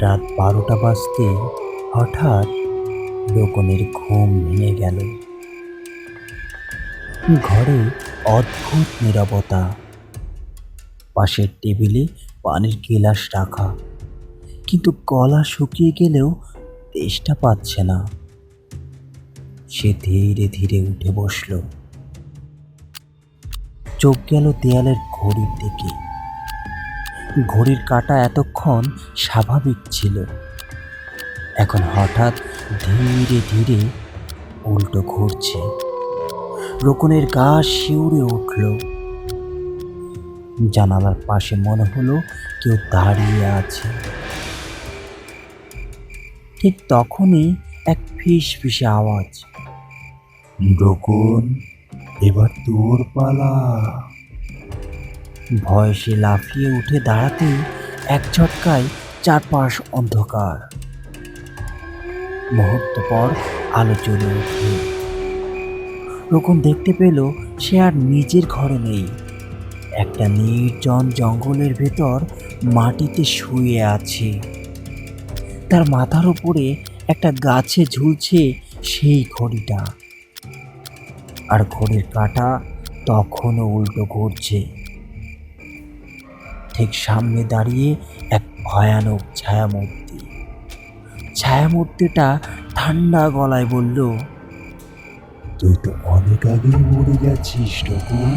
রাত বারোটা বাজতে হঠাৎ রোকনের ঘুম ভেঙে গেল। ঘরে অদ্ভুত নীরবতা। পাশের টেবিলে পানির গিলাস রাখা। কিন্তু গলা শুকিয়ে গেলেও তেষ্টা পাচ্ছে না। সে ধীরে ধীরে উঠে বসল। চোখ গেল দেয়ালের ঘড়ির দিকে। ঘড়ির কাঁটা এতক্ষণ স্বাভাবিক ছিল। এখন হঠাৎ ধীরে ধীরে উল্টো ঘুরছে। রোকনের গা শিউরে উঠল। জানালার পাশে মনে হলো কেউ দাঁড়িয়ে আছে। ঠিক তখনই এক ফিস ফিসে আওয়াজ। রোকন? এবার তোর পালা। ভয়ে সে লাফিয়ে উঠে দাঁড়াতে এক ঝটকায় চারপাশ অন্ধকার। মুহূর্ত পর আলো জ্বলে উঠল রকম দেখতে পেল সে আর নিজের ঘরে নেই। একটা নির্জন জঙ্গলের ভেতর মাটিতে শুয়ে আছে। তার মাথার উপরে একটা গাছে ঝুলছে সেই ঘড়িটা আর ঘড়ির কাঁটা তখনও উল্টো ঘুরছে ঠিক সামনে দাঁড়িয়ে এক ভয়ানক ছায়ামূর্তি ছায়ামূর্তিটা ঠান্ডা গলায় বলল তুই তো অনেক আগে মরে গেছিস রোকন